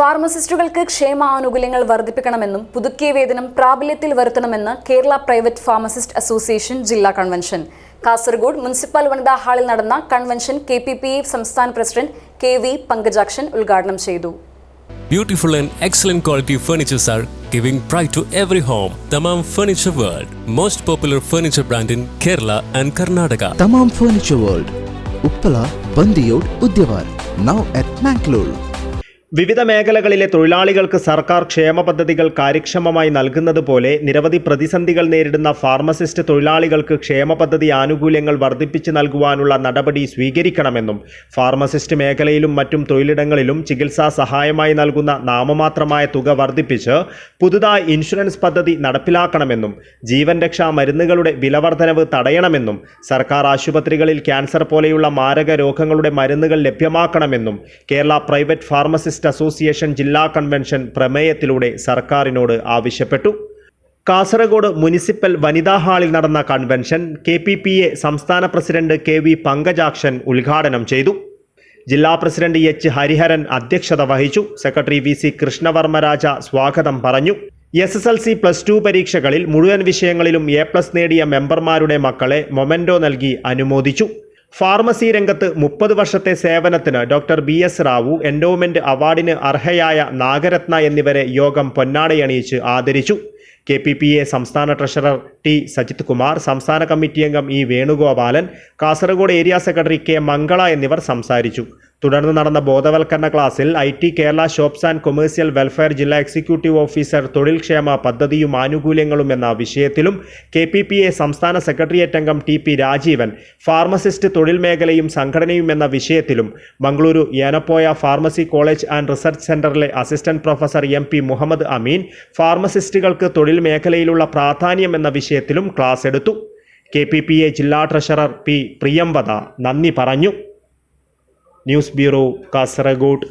ഫാർമസിസ്റ്റുകൾക്ക് ക്ഷേമ ആനുകൂല്യങ്ങൾ വർദ്ധിപ്പിക്കണമെന്നും പുതുക്കിയ വേതനം പ്രാബല്യത്തിൽ വരുത്തണമെന്ന് കേരള പ്രൈവറ്റ് ഫാർമസിസ്റ്റ് അസോസിയേഷൻ ജില്ലാ കൺവെൻഷൻ. കാസർഗോഡ് മുനിസിപ്പൽ വനിതാ ഹാളിൽ നടന്ന കൺവെൻഷൻ കെ പി പി സംസ്ഥാന പ്രസിഡന്റ് കെ വി പങ്കജാക്ഷൻ ഉദ്ഘാടനം ചെയ്തു. Beautiful and excellent quality furnitures are giving pride to every home Thamam furniture world most popular furniture brand in Kerala and Karnataka Thamam furniture world Uppala Bandiyod Udyavar now at Mangalore വിവിധ മേഖലകളിലെ തൊഴിലാളികൾക്ക് സർക്കാർ ക്ഷേമ പദ്ധതികൾ കാര്യക്ഷമമായി നൽകുന്നതുപോലെ നിരവധി പ്രതിസന്ധികൾ നേരിടുന്ന ഫാർമസിസ്റ്റ് തൊഴിലാളികൾക്ക് ക്ഷേമ പദ്ധതി ആനുകൂല്യങ്ങൾ വർദ്ധിപ്പിച്ച് നൽകുവാനുള്ള നടപടി സ്വീകരിക്കണമെന്നും ഫാർമസിസ്റ്റ് മേഖലയിലും മറ്റും തൊഴിലിടങ്ങളിലും ചികിത്സാ സഹായമായി നൽകുന്ന നാമമാത്രമായ തുക വർദ്ധിപ്പിച്ച് പുതുതായി ഇൻഷുറൻസ് പദ്ധതി നടപ്പിലാക്കണമെന്നും ജീവൻ രക്ഷാ മരുന്നുകളുടെ വിലവർധനവ് തടയണമെന്നും സർക്കാർ ആശുപത്രികളിൽ ക്യാൻസർ പോലെയുള്ള മാരക രോഗങ്ങളുടെ മരുന്നുകൾ ലഭ്യമാക്കണമെന്നും കേരള പ്രൈവറ്റ് ഫാർമസിസ്റ്റ് അസോസിയേഷൻ ജില്ലാ കൺവെൻഷൻ പ്രമേയത്തിലൂടെ സർക്കാരിനോട് ആവശ്യപ്പെട്ടു. കാസർഗോഡ് മുനിസിപ്പൽ വനിതാ ഹാളിൽ നടന്ന convention K P P A സംസ്ഥാന പ്രസിഡന്റ് കെ വി പങ്കജാക്ഷൻ ഉദ്ഘാടനം ചെയ്തു. ജില്ലാ പ്രസിഡന്റ് എച്ച് ഹരിഹരൻ അധ്യക്ഷത വഹിച്ചു. സെക്രട്ടറി വി സി കൃഷ്ണവർമ്മരാജ സ്വാഗതം പറഞ്ഞു. S S L C plus two പരീക്ഷകളിൽ മുഴുവൻ വിഷയങ്ങളിലും എ പ്ലസ് നേടിയ മെമ്പർമാരുടെ മക്കളെ മൊമെന്റോ നൽകി അനുമോദിച്ചു. ഫാർമസി രംഗത്ത് മുപ്പത് വർഷത്തെ സേവനത്തിന് doctor B S Rao endowment അവാർഡിന് അർഹയായ നാഗരത്ന എന്നിവരെ യോഗം പൊന്നാടയണിയിച്ച് ആദരിച്ചു. കെ പി പി എ സംസ്ഥാന ട്രഷറർ ടി സജിത് കുമാർ സംസ്ഥാന കമ്മിറ്റി അംഗം E Venugopalan Kasaragod area secretary K Mangala എന്നിവർ സംസാരിച്ചു. തുടർന്ന് നടന്ന ബോധവൽക്കരണ ക്ലാസ്സിൽ I T Kerala shops and commercial welfare ജില്ലാ എക്സിക്യൂട്ടീവ് ഓഫീസർ തൊഴിൽ ക്ഷേമ പദ്ധതിയും ആനുകൂല്യങ്ങളും എന്ന വിഷയത്തിലും കെ പി പി എ സംസ്ഥാന സെക്രട്ടേറിയറ്റ് അംഗം ടി പി രാജീവൻ ഫാർമസിസ്റ്റ് തൊഴിൽ മേഖലയും സംഘടനയും എന്ന വിഷയത്തിലും Mangaluru Yenepoya pharmacy college and research സെന്ററിലെ assistant professor M P Muhammad Ameen ഫാർമസിസ്റ്റുകൾക്ക് തൊഴിൽ മേഖലയിലുള്ള പ്രാധാന്യം എന്ന വിഷയത്തിലും ക്ലാസ് എടുത്തു. കെ പി പി എ ജില്ലാ ട്രഷറർ പി പ്രിയംവദ നന്ദി പറഞ്ഞു. News bureau Kasaragod.